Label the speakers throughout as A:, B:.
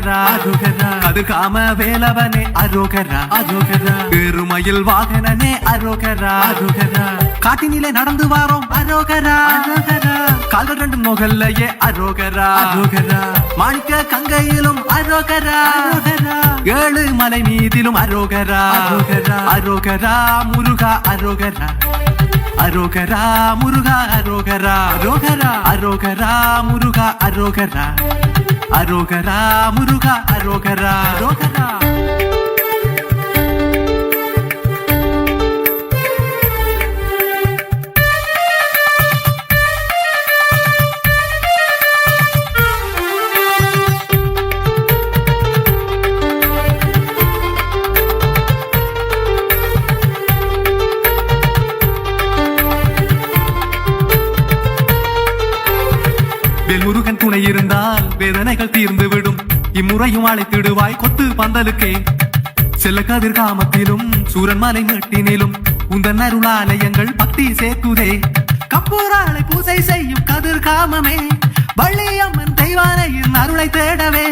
A: அரோகரா அரோகரா. அது காம வேலவனே அரோகரா. அரோகரா. பெருமயில் வாகனனே அரோகரா. அரோகரா. காட்டினிலே நடந்து வாரோம் அரோகரா. அரோகரா. கால்கள் ரெண்டு நோகல்லையே அரோகரா. அரோகரா. மாணிக்க கங்கையிலும் அரோகரா. அரோகரா. ஏழு மலை மீதிலும் அரோகரா. அரோகரா. அரோகரா முருகா அரோகரா. அரோகரா முருகா அரோகரா. அரோகரா. அரோகரா முருகா அரோகரா. அரோகரா முருகா அரோகரா அரோகரா துணை இருந்தால் வேதனைகள் தீர்ந்து விடும் இம்முறையும் அழைத்திடுவாய் கொத்து பந்தலுக்கே. செல்ல கதிர் காமத்திலும் சூரன் மலை மேட்டினிலும் உந்தன் அருளாலயங்கள் பக்தி சேர்க்குதே கப்பூராலை பூசை செய்யும் கதிர் காமமே வள்ளியம்மன் தெய்வானையின் அருளை தேடவே.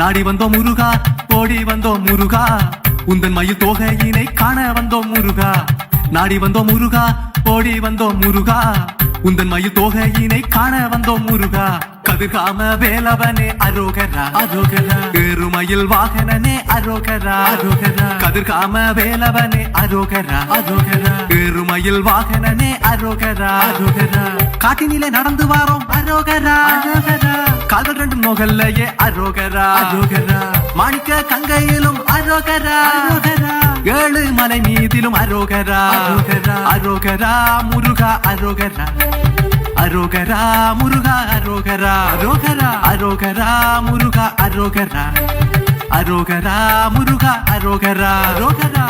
A: நாடி வந்தோம் முருகா ஓடி வந்தோம் முருகா உந்தன் மயில் தோகையினை காண வந்தோம் முருகா. நாடி வந்தோம் முருகா ஓடி வந்தோம் முருகா உந்தன் மயில் தோகையினை காண வந்தோம் முருகா. கதிர்காம வேலவனே அரோகரா. அரோகரா. பெருமயில் வாகனனே அரோகரா. அரோகரா. கதிர்காம வேலவனே அரோகரா. அரோகரா. பெருமயில் வாகனனே அரோகரா. அரோகரா. காட்டினிலே நடந்து வாரோம். அரோகரா. அரோகரா. கால்கள் ரெண்டு நோகல்லையே அரோகரா. அரோகரா. மாணிக்க கங்கையிலும் அரோகரா. அரோகரா. ஏழு மலை மீதிலும் அரோகரா. அரோகரா. அரோகரா முருகா அரோகரா. அரோகரா முருகா அரோகரா அரோகரா அரோகரா முருகா அரோகரா அரோகரா முருகா அரோகரா அரோகரா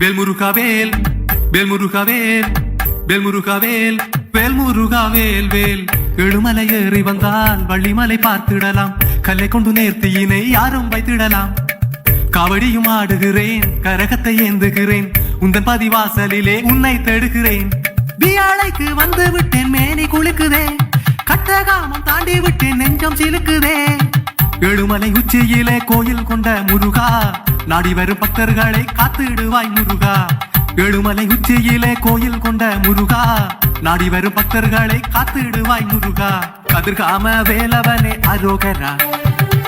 A: வேல்முருகாவேல் வேல்முருகாவேல் வேல்முருகாவேல் வேல்முருகாவேல் வேல் எழுமலை ஏறி வந்தால் வள்ளிமலை பார்த்திடலாம். கல்லை கொண்டு நேர்த்தியினை யாரும் வைத்திடலாம். காவடியும் ஆடுகிறேன் கரகத்தை ஏந்துகிறேன். உந்தன் பதிவாசலிலே உன்னை தேடுகிறேன். வியாழைக்கு வந்து விட்டேன் மேனி குலுக்குதே. கட்டகாமம் தாண்டி விட்டேன் நெஞ்சம் சிலுக்குதே. எழுமலை உச்சியிலே கோயில் கொண்ட முருகா நாடி வரும் பக்தர்களை காத்திடுவாய் முருகா. எழுமலை உச்சியிலே கோயில் கொண்ட முருகா நாடி வரும் பக்தர்களை காத்திடுவாய் முருகா. கதிர்காம வேலவனே அரோகரா.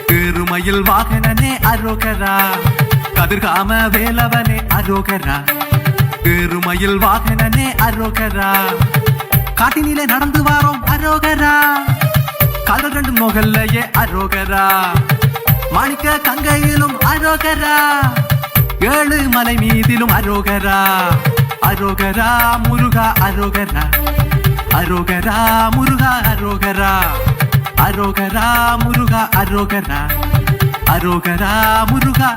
A: திருமயில் வாகனனே அரோகரா. கதிர்காம வேலவனே அரோகரா. திருமயில் வாகனனே அரோகரா. காட்டினிலே நடந்து வாரோம் அரோகரா. கால்கள் ரெண்டு முகல்லையே அரோகரா. மாணிக்க கங்கையிலும் அரோகரா. ஏழு மலை மீதிலும் அரோகரா. அரோகரா முருகா அரோகரா அரோகரா முருகா அரோகரா அரோகரா முருகா அரோகரா அரோகரா முருகா